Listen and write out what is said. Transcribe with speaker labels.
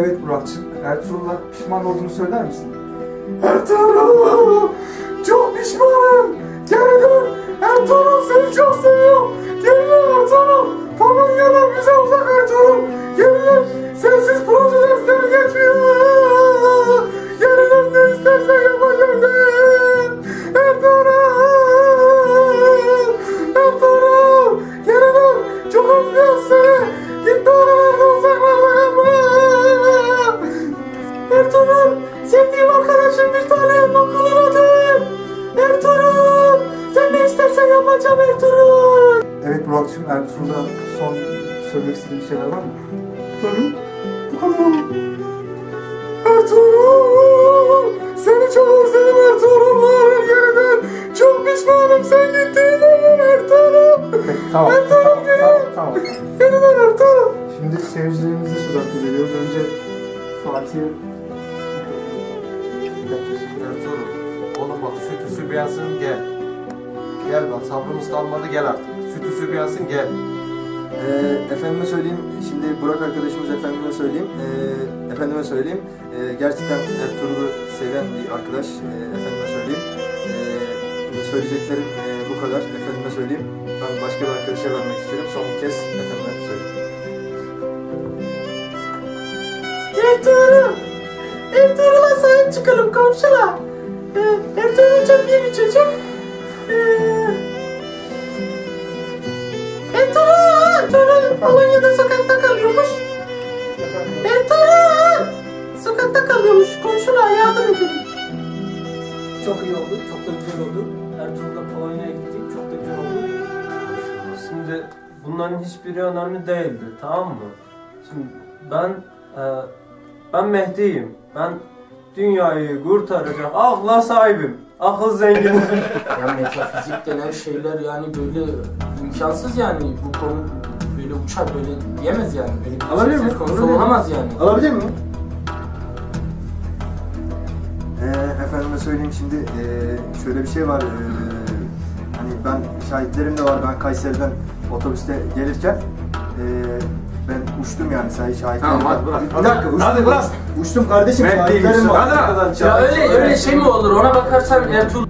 Speaker 1: Evet Muratçım, Ertuğrul'la pişman olduğunu söyler misin?
Speaker 2: Ertuğrul! Çok pişmanım! Geri dön! Ertuğrul seni çok seviyorum! Geri dön Ertuğrul! Polonya'dan bize uzak Ertuğrul! Geri dön! Sensiz proje dersleri geçmiyor! Geri dön ne istersen yapacağım de! Ertuğrul! Ertuğrul! Geri dön! Çok özlüyorum seni! Git de Ertuğrul! Sevdiğim arkadaşım bir tanem okulun adım! Ertuğrul! Sen ne istersen yapacağım Ertuğrul!
Speaker 1: Evet Muratçım, Ertuğrul'a son söylemek istediğin şeyler var mı?
Speaker 2: Tabii. Bu kadar? Ertuğrul! Seni çok özledim Ertuğrul'lar yeniden! Çok pişmanım sen gittiğinden Ertuğrul!
Speaker 1: Peki, tamam.
Speaker 2: Ertuğrul
Speaker 1: tamam,
Speaker 2: geliyor!
Speaker 1: tamam, tamam.
Speaker 2: Yeniden Ertuğrul!
Speaker 1: Şimdi seyircilerimize söz hakkı veriyoruz. Önce Fatih'e...
Speaker 3: Ertuğrul, oğlum bak sütü sübyansın gel. Gel bak sabrımız kalmadı gel artık. Sütü sübyansın gel.
Speaker 4: Ee, efendime söyleyeyim, şimdi Burak arkadaşımız efendime söyleyeyim, ee, efendime söyleyeyim, ee, gerçekten Ertuğrul'u seven bir arkadaş, ee, efendime söyleyeyim. Ee, söyleyeceklerim ee, bu kadar, efendime söyleyeyim. Ben başka bir arkadaşa vermek istiyorum, son kez efendime söyleyeyim.
Speaker 2: Ertuğrul! Ertuğrul'a sahip çıkalım komşular. Ee, Ertuğrul çok iyi bir çocuk. Ee, Ertuğrul! Ertuğrul Polonya'da sokakta kalıyormuş. Ertuğrul! Sokakta kalıyormuş. Komşular yardım edin.
Speaker 5: Çok iyi oldu, çok da güzel oldu. Ertuğrul da Polonya'ya gitti, çok da güzel oldu.
Speaker 3: Şimdi bunların hiçbiri önemli değildi tamam mı? Şimdi ben e, ben Mehdi'yim. Ben dünyayı kurtaracak akla sahibim. Akıl zengini.
Speaker 5: Ya metafizik denen şeyler yani böyle imkansız yani bu konu böyle uçar böyle diyemez yani. Böyle bir
Speaker 4: Alabilir miyim?
Speaker 5: söz konusu
Speaker 4: Alabilir
Speaker 5: olamaz yani.
Speaker 4: Alabilir miyim? Ee, efendime söyleyeyim şimdi ee, şöyle bir şey var. ee, hani ben şahitlerim de var. Ben Kayseri'den otobüste gelirken ee, ben uçtum yani say şahitlerim
Speaker 6: Tamam,
Speaker 4: var.
Speaker 6: hadi bırak.
Speaker 4: Bir dakika uçtum.
Speaker 6: Hadi bırak.
Speaker 4: Uçtum kardeşim şahitlerim var.
Speaker 6: Hadi.
Speaker 5: Ya öyle öyle şey mi olur ona bakarsan Ertuğrul